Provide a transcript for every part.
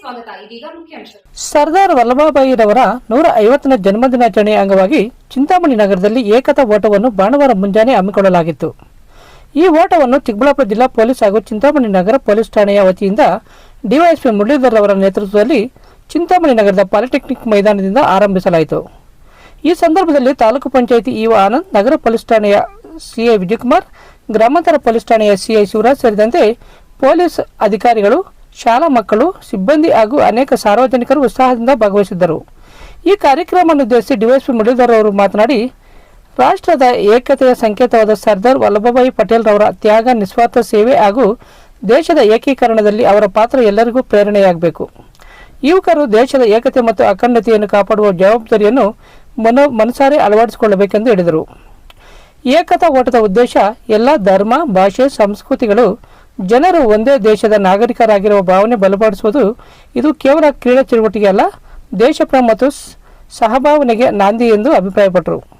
ಸ್ವಾಗತ. ಇದೀಗ ಸರ್ದಾರ್ ವಲ್ಲಭಾಯಿರವರ ನೂರ ಐವತ್ತನೇ ಜನ್ಮದಿನಾಚರಣೆಯ ಅಂಗವಾಗಿ ಚಿಂತಾಮಣಿ ನಗರದಲ್ಲಿ ಏಕತಾ ಓಟವನ್ನು ಭಾನುವಾರ ಮುಂಜಾನೆ ಹಮ್ಮಿಕೊಳ್ಳಲಾಗಿತ್ತು. ಈ ಓಟವನ್ನು ಚಿಕ್ಕಬಳ್ಳಾಪುರ ಜಿಲ್ಲಾ ಪೊಲೀಸ್ ಹಾಗೂ ಚಿಂತಾಮಣಿ ನಗರ ಪೊಲೀಸ್ ಠಾಣೆಯ ವತಿಯಿಂದ ಡಿವೈಎಸ್ಪಿ ಮುರಳೀಧರ್ ಅವರ ನೇತೃತ್ವದಲ್ಲಿ ಚಿಂತಾಮಣಿ ನಗರದ ಪಾಲಿಟೆಕ್ನಿಕ್ ಮೈದಾನದಿಂದ ಆರಂಭಿಸಲಾಯಿತು. ಈ ಸಂದರ್ಭದಲ್ಲಿ ತಾಲೂಕು ಪಂಚಾಯಿತಿ ಇಒ ಆನಂದ್, ನಗರ ಪೊಲೀಸ್ ಠಾಣೆಯ ಸಿಐ ವಿಜಯಕುಮಾರ್, ಗ್ರಾಮಾಂತರ ಪೊಲೀಸ್ ಠಾಣೆಯ ಸಿಐ ಶಿವರಾಜ್ ಸೇರಿದಂತೆ ಪೊಲೀಸ್ ಅಧಿಕಾರಿಗಳು ಶಾಲಾ ಮಕ್ಕಳು, ಸಿಬ್ಬಂದಿ ಹಾಗೂ ಅನೇಕ ಸಾರ್ವಜನಿಕರು ಉತ್ಸಾಹದಿಂದ ಭಾಗವಹಿಸಿದ್ದರು. ಈ ಕಾರ್ಯಕ್ರಮವನ್ನು ಉದ್ದೇಶಿಸಿ ಡಿವೈಎಸ್ಪಿ ಮುರಳೀಧರ್ ಅವರು ಮಾತನಾಡಿ, ರಾಷ್ಟ್ರದ ಏಕತೆಯ ಸಂಕೇತವಾದ ಸರ್ದಾರ್ ವಲ್ಲಭಭಾಯಿ ಪಟೇಲ್ ರವರ ತ್ಯಾಗ, ನಿಸ್ವಾರ್ಥ ಸೇವೆ ಹಾಗೂ ದೇಶದ ಏಕೀಕರಣದಲ್ಲಿ ಅವರ ಪಾತ್ರ ಎಲ್ಲರಿಗೂ ಪ್ರೇರಣೆಯಾಗಬೇಕು. ಯುವಕರು ದೇಶದ ಏಕತೆ ಮತ್ತು ಅಖಂಡತೆಯನ್ನು ಕಾಪಾಡುವ ಜವಾಬ್ದಾರಿಯನ್ನು ಮನೋ, ಮನಸಾರೆ ಅಳವಡಿಸಿಕೊಳ್ಳಬೇಕೆಂದು ಹೇಳಿದರು. ಏಕತಾ ಓಟದ ಉದ್ದೇಶ ಎಲ್ಲ ಧರ್ಮ, ಭಾಷೆ, ಸಂಸ್ಕೃತಿಗಳು ಜನರು ಒಂದೇ ದೇಶದ ನಾಗರಿಕರಾಗಿರುವ ಭಾವನೆ ಬಲಪಡಿಸುವುದು ಇದು ಕೇವಲ ಕ್ರೀಡಾ ಚಟುವಟಿಕೆ ಅಲ್ಲ ದೇಶಪ್ರೇಮ ಮತ್ತು ಸಹಭಾವನೆಗೆ ನಾಂದಿ ಎಂದು ಅಭಿಪ್ರಾಯಪಟ್ಟರು.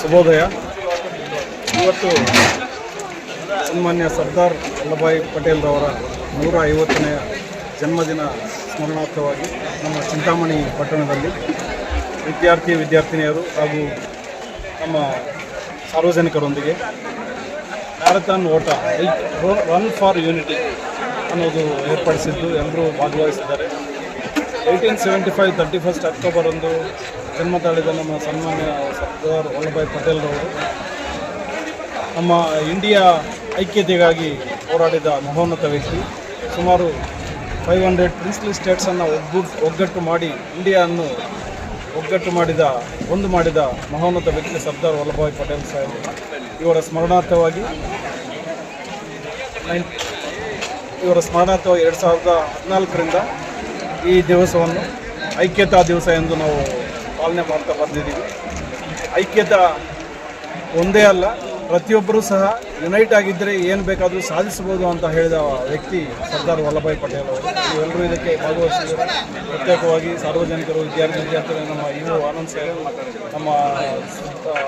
ಶುಭೋದಯ. ಇವತ್ತು ಸನ್ಮಾನ್ಯ ಸರ್ದಾರ್ ವಲ್ಲಭಾಯ್ ಪಟೇಲ್ರವರ ನೂರ ಐವತ್ತನೆಯ ಜನ್ಮದಿನ ಸ್ಮರಣಾರ್ಥವಾಗಿ ನಮ್ಮ ಚಿಂತಾಮಣಿ ಪಟ್ಟಣದಲ್ಲಿ ವಿದ್ಯಾರ್ಥಿ, ವಿದ್ಯಾರ್ಥಿನಿಯರು ಹಾಗೂ ನಮ್ಮ ಸಾರ್ವಜನಿಕರೊಂದಿಗೆ ಮ್ಯಾರಥಾನ್ ಓಟ ರನ್ ಫಾರ್ ಯೂನಿಟಿ ಅನ್ನೋದು ಏರ್ಪಡಿಸಿದ್ದು ಎಲ್ಲರೂ ಭಾಗವಹಿಸಿದ್ದಾರೆ. Eighteen seventy five thirty first October ಒಂದು ಜನ್ಮ ತಾಳಿದ ನಮ್ಮ ಸನ್ಮಾನ್ಯ ಸರ್ದಾರ್ ವಲ್ಲಭಾಯ್ ಪಟೇಲ್ರವರು ನಮ್ಮ ಇಂಡಿಯಾ ಐಕ್ಯತೆಗಾಗಿ ಹೋರಾಡಿದ ಮಹೋನ್ನತ ವ್ಯಕ್ತಿ. ಸುಮಾರು ಫೈವ್ ಹಂಡ್ರೆಡ್ ಪ್ರಿನ್ಸ್ಲಿ ಸ್ಟೇಟ್ಸನ್ನು ಒಗ್ಗೂಟ್ ಒಗ್ಗಟ್ಟು ಮಾಡಿ ಇಂಡಿಯಾವನ್ನು ಒಗ್ಗಟ್ಟು ಮಾಡಿದ, ಒಂದು ಮಾಡಿದ ಮಹೋನ್ನತ ವ್ಯಕ್ತಿ ಸರ್ದಾರ್ ವಲ್ಲಭಭಾಯ್ ಪಟೇಲ್ ಸಾಹೇಬ್. ಇವರ ಸ್ಮರಣಾರ್ಥವಾಗಿ ಇವರ ಸ್ಮರಣಾರ್ಥವಾಗಿ ಎರಡು ಸಾವಿರದ ಹದಿನಾಲ್ಕರಿಂದ ಈ ದಿವಸವನ್ನು ಐಕ್ಯತಾ ದಿವಸ ಎಂದು ನಾವು ಪಾಲನೆ ಮಾಡ್ತಾ ಬಂದಿದ್ದೀವಿ. ಐಕ್ಯತಾ ಒಂದೇ ಅಲ್ಲ ಪ್ರತಿಯೊಬ್ಬರೂ ಸಹ ಯುನೈಟ್ ಆಗಿದ್ದರೆ ಏನು ಬೇಕಾದರೂ ಸಾಧಿಸಬಹುದು ಅಂತ ಹೇಳಿದ ವ್ಯಕ್ತಿ ಸರ್ದಾರ್ ವಲ್ಲಭಾಯ್ ಪಟೇಲ್ ಅವರು. ಎಲ್ಲರೂ ಇದಕ್ಕೆ ಭಾಗವಹಿಸಿದರು ಪ್ರತ್ಯೇಕವಾಗಿ ಸಾರ್ವಜನಿಕರು, ವಿದ್ಯಾರ್ಥಿ, ವಿದ್ಯಾರ್ಥಿಗಳು, ನಮ್ಮ ಇವರು ಆನಂದ್ ಸಾಹೇಬ್ ನಮ್ಮ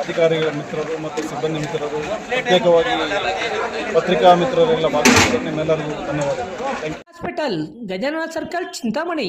ಅಧಿಕಾರಿಗಳ ಮಿತ್ರರು ಮತ್ತು ಸಿಬ್ಬಂದಿ ಮಿತ್ರರು, ಪ್ರತ್ಯೇಕವಾಗಿ ಪತ್ರಿಕಾ ಮಿತ್ರರೆಲ್ಲ ಭಾಗವಹಿಸಿದ್ದಾರೆ ನಿಮ್ಮೆಲ್ಲರಿಗೂ ಧನ್ಯವಾದ hospital Gajanana circle Chintamani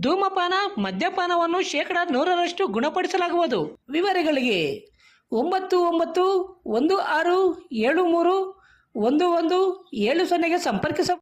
ಧೂಮಪಾನ, ಮದ್ಯಪಾನವನ್ನು ಶೇಕಡ ನೂರರಷ್ಟು ಗುಣಪಡಿಸಲಾಗುವುದು. ವಿವರಗಳಿಗೆ ಒಂಬತ್ತು ಒಂಬತ್ತು ಒಂದು ಆರು ಏಳು ಮೂರು ಒಂದು ಒಂದು ಏಳು ಸೊನ್ನೆಗೆ ಸಂಪರ್ಕಿಸ